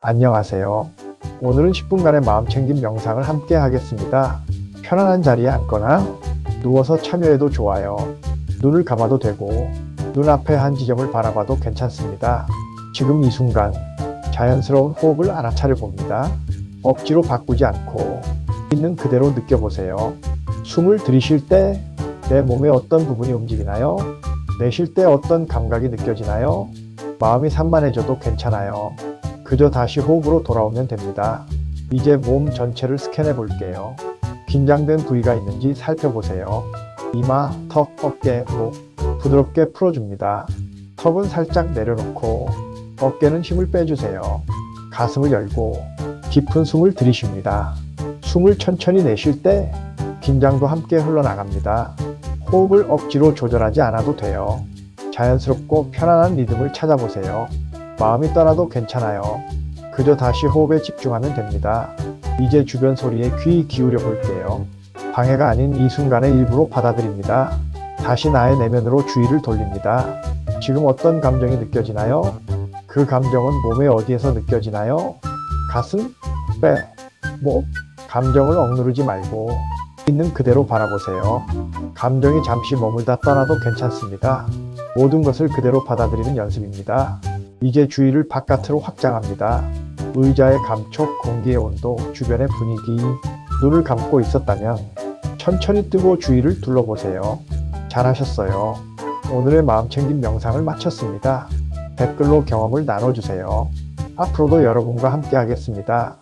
안녕하세요. 오늘은 10분간의 마음 챙김 명상을 함께 하겠습니다. 편안한 자리에 앉거나 누워서 참여해도 좋아요. 눈을 감아도 되고 눈앞에 한 지점을 바라봐도 괜찮습니다. 지금 이 순간 자연스러운 호흡을 알아차려 봅니다. 억지로 바꾸지 않고 있는 그대로 느껴보세요. 숨을 들이쉴 때 내 몸의 어떤 부분이 움직이나요? 내쉴 때 어떤 감각이 느껴지나요? 마음이 산만해져도 괜찮아요. 그저 다시 호흡으로 돌아오면 됩니다. 이제 몸 전체를 스캔해 볼게요. 긴장된 부위가 있는지 살펴보세요. 이마, 턱, 어깨, 목 부드럽게 풀어줍니다. 턱은 살짝 내려놓고 어깨는 힘을 빼주세요. 가슴을 열고 깊은 숨을 들이쉽니다. 숨을 천천히 내쉴 때 긴장도 함께 흘러나갑니다. 호흡을 억지로 조절하지 않아도 돼요. 자연스럽고 편안한 리듬을 찾아보세요. 마음이 떠나도 괜찮아요. 그저 다시 호흡에 집중하면 됩니다. 이제 주변 소리에 귀 기울여 볼게요. 방해가 아닌 이 순간의 일부로 받아들입니다. 다시 나의 내면으로 주의를 돌립니다. 지금 어떤 감정이 느껴지나요? 그 감정은 몸의 어디에서 느껴지나요? 가슴, 배, 목, 감정을 억누르지 말고 있는 그대로 바라보세요. 감정이 잠시 머물다 떠나도 괜찮습니다. 모든 것을 그대로 받아들이는 연습입니다. 이제 주의를 바깥으로 확장합니다. 의자의 감촉, 공기의 온도, 주변의 분위기, 눈을 감고 있었다면 천천히 뜨고 주위를 둘러보세요. 잘하셨어요. 오늘의 마음 챙김 명상을 마쳤습니다. 댓글로 경험을 나눠주세요. 앞으로도 여러분과 함께 하겠습니다.